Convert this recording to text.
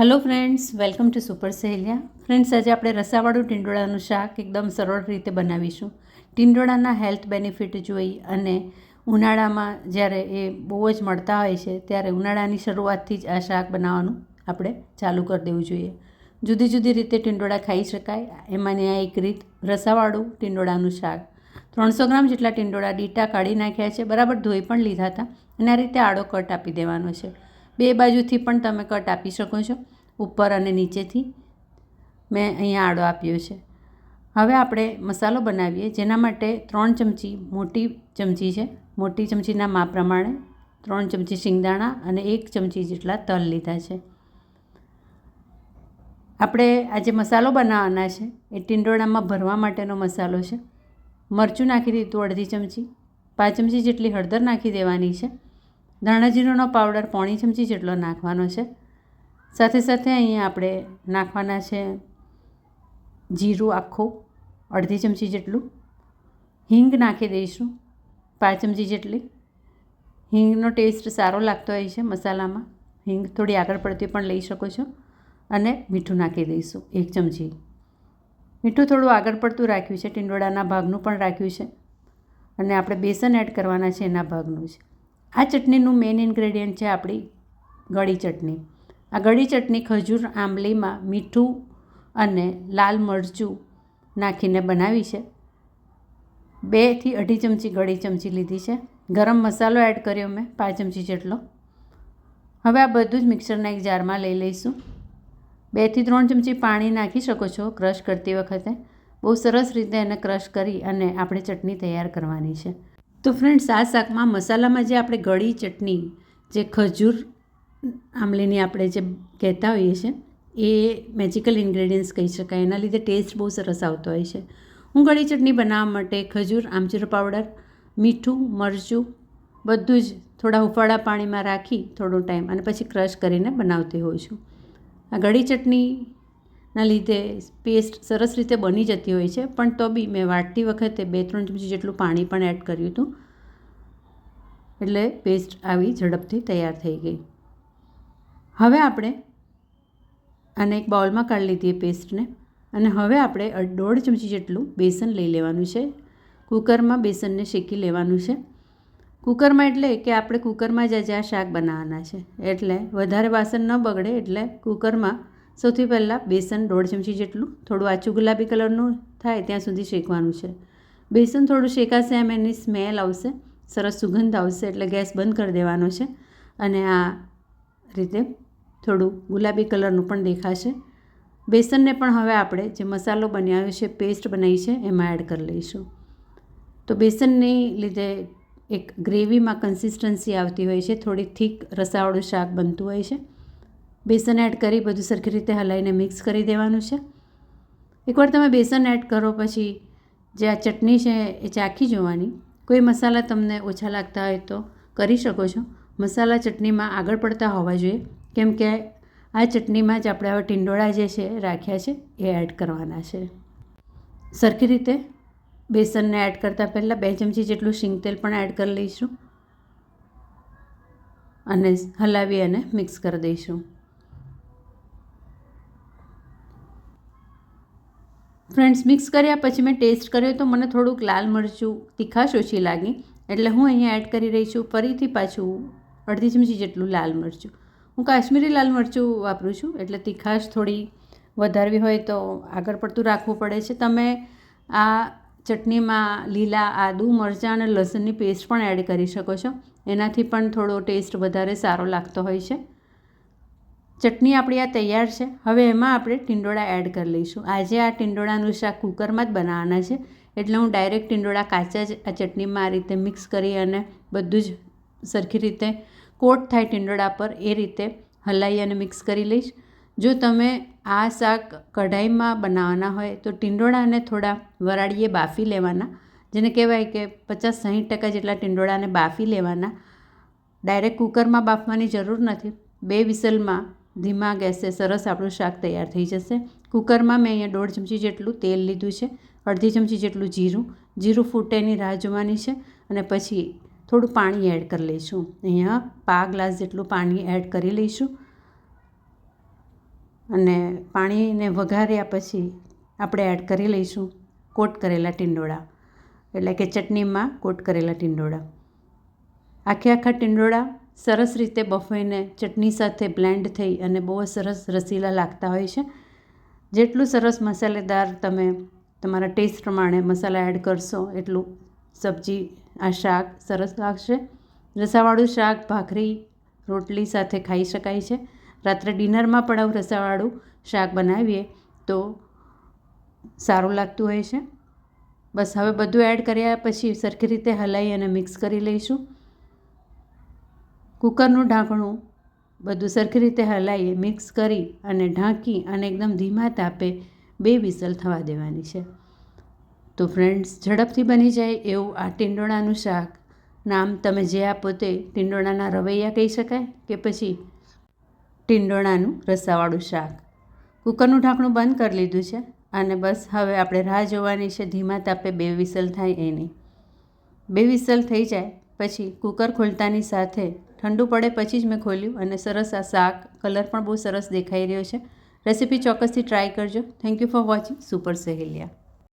Hello friends welcome to super Saheliya friends આજે આપણે રસાવાળું ટીંડોળાનું શાક એકદમ સરળ રીતે બનાવીશું. ટીંડોળાના હેલ્થ બેનિફિટ જોઈ અને ઉનાળામાં જ્યારે એ બહુ જ મળતા હોય છે, ત્યારે ઉનાળાની શરૂઆતથી જ આ શાક બનાવવાનું આપણે ચાલુ કરી દેવું જોઈએ. જુદી જુદી રીતે ટીંડોળા ખાઈ શકાય. એમાંની આ એક રીત રસાવાળું ટીંડોળાનું શાક. ત્રણસો ગ્રામ જેટલા ટીંડોળા ડીટા કાઢી નાખ્યા છે, બરાબર ધોઈ પણ લીધા હતા અને આ રીતે આડો કટ આપી દેવાનો છે. બે બાજુથી પણ તમે કટ આપી શકો છો. ઉપર અને નીચેથી મેં અહીંયા આડો આપ્યો છે. હવે આપણે મસાલો બનાવીએ, જેના માટે ત્રણ ચમચી મોટી ચમચી છે. મોટી ચમચીના માપ પ્રમાણે ત્રણ ચમચી શિંગદાણા અને એક ચમચી જેટલા તલ લીધા છે. આપણે આજે મસાલો બનાવવાના છે. એ ટીંડોળામાં ભરવા માટેનો મસાલો છે. મરચું નાખી દીધું અડધી ચમચી. પાંચ ચમચી જેટલી હળદર નાખી દેવાની છે. ધાણા જીરુંનો પાવડર પોણી ચમચી જેટલો નાખવાનો છે. સાથે સાથે અહીંયા આપણે નાખવાના છે જીરું આખું, અડધી ચમચી જેટલું. હિંગ નાખી દઈશું, પાંચ ચમચી જેટલી. હિંગનો ટેસ્ટ સારો લાગતો હોય છે મસાલામાં. હિંગ થોડી આગળ પડતી પણ લઈ શકો છો. અને મીઠું નાખી દઈશું, એક ચમચી. મીઠું થોડું આગળ પડતું રાખ્યું છે, ટીંડોળાના ભાગનું પણ રાખ્યું છે. અને આપણે બેસન એડ કરવાના છે એના ભાગનું છે આ ચટણીનું મેઇન ઇન્ગ્રેડિયન્ટ છે આપણી ગળી ચટણી. આ ગળી ચટણી ખજૂર, આંબલીમાં મીઠું અને લાલ મરચું નાખીને બનાવી છે. બેથી અઢી ચમચી ગળી ચમચી લીધી છે. ગરમ મસાલો એડ કર્યો મેં, પાંચ ચમચી જેટલો. હવે આ બધું જ મિક્સરના એક જારમાં લઈ લઈશું. બેથી ત્રણ ચમચી પાણી નાખી શકો છો ક્રશ કરતી વખતે. બહુ સરસ રીતે એને ક્રશ કરી અને આપણે ચટણી તૈયાર કરવાની છે. તો ફ્રેન્ડ્સ આ શાકમાં મસાલામાં જે આપણે ગળી ચટણી, જે ખજૂર આંબલીની આપણે જે કહેતા હોઈએ છીએ, એ મેજિકલ ઇન્ગ્રેડિયન્ટ્સ કહી શકાય. એના લીધે ટેસ્ટ બહુ સરસ આવતો હોય છે. હું ગળી ચટણી બનાવવા માટે ખજૂર, આમચૂર પાવડર મીઠું, મરચું બધું જ થોડા હુંફાળા પાણીમાં રાખી થોડો ટાઈમ અને પછી ક્રશ કરીને બનાવતી હોઉં છું. આ ગળી ચટણીના લીધે પેસ્ટ સરસ રીતે બની જતી હોય છે, પણ તો બી મેં વાટતી વખતે બે ત્રણ ચમચી જેટલું પાણી પણ એડ કર્યું હતું. એટલે પેસ્ટ આવી ઝડપથી તૈયાર થઈ ગઈ. હવે આપણે આને એક બાઉલમાં કાઢી લીધી પેસ્ટને. અને હવે આપણે દોઢ ચમચી જેટલું બેસન લઈ લેવાનું છે. કુકરમાં બેસનને શેકી લેવાનું છે. કુકરમાં એટલે કે આપણે કુકરમાં જ આજે આ શાક બનાવવાના છે. એટલે વધારે વાસણ ન બગડે એટલે કુકરમાં સૌથી પહેલાં બેસન દોઢ ચમચી જેટલું, થોડું આચું ગુલાબી કલરનું થાય ત્યાં સુધી શેકવાનું છે. બેસન થોડું શેકાશે એમ એની સ્મેલ આવશે, સરસ સુગંધ આવશે એટલે ગેસ બંધ કરી દેવાનો છે. અને આ રીતે થોડું ગુલાબી કલરનું પણ દેખાશે. બેસનને પણ હવે આપણે જે મસાલો બનાવ્યો છે, પેસ્ટ બનાવી છે, એમાં એડ કરી લઈશું. તો બેસનની લીધે એક ગ્રેવીમાં કન્સિસ્ટન્સી આવતી હોય છે થોડી થીક રસાવાળું શાક બનતું હોય છે. બેસન એડ કરી બધું સરખી રીતે હલાવીને મિક્સ કરી દેવાનું છે. એકવાર તમે બેસન એડ કરો પછી જે આ ચટણી છે એ ચાખી જોવાની. કોઈ મસાલા તમને ઓછા લાગતા હોય તો કરી શકો છો. મસાલા ચટણીમાં આગળ પડતા હોવા જોઈએ. કેમ કે આ ચટણીમાં જ આપણે હવે ટીંડોળા જે છે રાખ્યા છે, એ એડ કરવાના છે. સરખી રીતે બેસનને એડ કરતાં પહેલાં બે ચમચી જેટલું શીંગ તેલ પણ એડ કરી લઈશું. અને હલાવી અને મિક્સ કરી દઈશું. ફ્રેન્ડ્સ મિક્સ કર્યા પછી મેં ટેસ્ટ કર્યો તો મને થોડુંક લાલ મરચું તીખાશ ઓછી લાગી. એટલે હું અહીંયા એડ કરી રહી છું, ફરીથી પાછું અડધી ચમચી જેટલું લાલ મરચું. હું કાશ્મીરી લાલ મરચું વાપરું છું, એટલે તીખાશ થોડી વધારવી હોય તો આગળ પડતું રાખવું પડે છે. તમે આ ચટણીમાં લીલા આદુ, મરચાં અને લસણની પેસ્ટ પણ એડ કરી શકો છો. એનાથી પણ થોડો ટેસ્ટ વધારે સારો લાગતો હોય છે. ચટણી આપણી આ તૈયાર છે. હવે એમાં આપણે ટીંડોળા એડ કરી લઈશું. આજે આ ટીંડોળાનું શાક કુકરમાં જ બનાવવાના છે, એટલે હું ડાયરેક્ટ ટીંડોળા કાચા જ આ ચટણીમાં આ રીતે મિક્સ કરી અને બધું જ સરખી રીતે કોટ થાય ટીંડોળા પર, એ રીતે હલાવી અને મિક્સ કરી લઈશ. જો તમે આ શાક કઢાઈમાં બનાવવાના હોય, તો ટીંડોળાને થોડા વરાળીએ બાફી લેવાના. જેને કહેવાય કે પચાસ સાહીઠ ટકા જેટલા ટીંડોળાને બાફી લેવાના. ડાયરેક્ટ કુકરમાં બાફવાની જરૂર નથી. બે વિસલમાં ધીમા ગેસે સરસ આપણું શાક તૈયાર થઈ જશે. કુકરમાં મેં અહીંયા દોઢ ચમચી જેટલું તેલ લીધું છે, અડધી ચમચી જેટલું જીરું. જીરું ફૂટેની રાહ જોવાની છે અને પછી થોડું પાણી એડ કરી લઈશું. અહીંયા પા ગ્લાસ જેટલું પાણી એડ કરી લઈશું. અને પાણીને વઘાર્યા પછી આપણે એડ કરી લઈશું કોટ કરેલા ટીંડોળા. એટલે કે ચટણીમાં કોટ કરેલા ટીંડોળા. આખે આખા ટીંડોળા સરસ રીતે બફાઈને ચટણી સાથે બ્લેન્ડ થઈ અને બહુ સરસ રસીલા લાગતા હોય છે. જેટલું સરસ મસાલેદાર તમે તમારા ટેસ્ટ પ્રમાણે મસાલા એડ કરશો, એટલું સબ્જી આ શાક સરસ લાગશે. રસાવાળું શાક, ભાખરી, રોટલી સાથે ખાઈ શકાય છે. રાત્રે ડિનરમાં પણ આવું રસાવાળું શાક બનાવીએ તો સારું લાગતું હોય છે. બસ હવે બધું એડ કર્યા પછી સરખી રીતે હલાવી અને મિક્સ કરી લઈશું. કુકરનું ઢાંકણું બધું સરખી રીતે હલાવીએ મિક્સ કરી અને ઢાંકી અને એકદમ ધીમા તાપે બે વિસલ થવા દેવાની છે. તો ફ્રેન્ડ્સ ઝડપથી બની જાય એવું આ ટીંડોળાનું શાક. નામ તમે જે આપો તે ટીંડોળાના રવૈયા કહી શકાય કે પછી ટીંડોળાનું રસાવાળું શાક? કુકરનું ઢાંકણું બંધ કરી લીધું છે અને બસ હવે આપણે રાહ જોવાની છે ધીમા તાપે બે વિસલ થાય એની. બે વિસલ થઈ જાય પછી કુકર ખોલતાની સાથે ઠંડુ પડે પછી જ મેં ખોલ્યું અને સરસ આ શાક કલર પણ બહુ સરસ દેખાઈ રહ્યો છે. રેસીપી ચોક્કસથી ટ્રાય કરજો. Thank you for watching super Saheliya.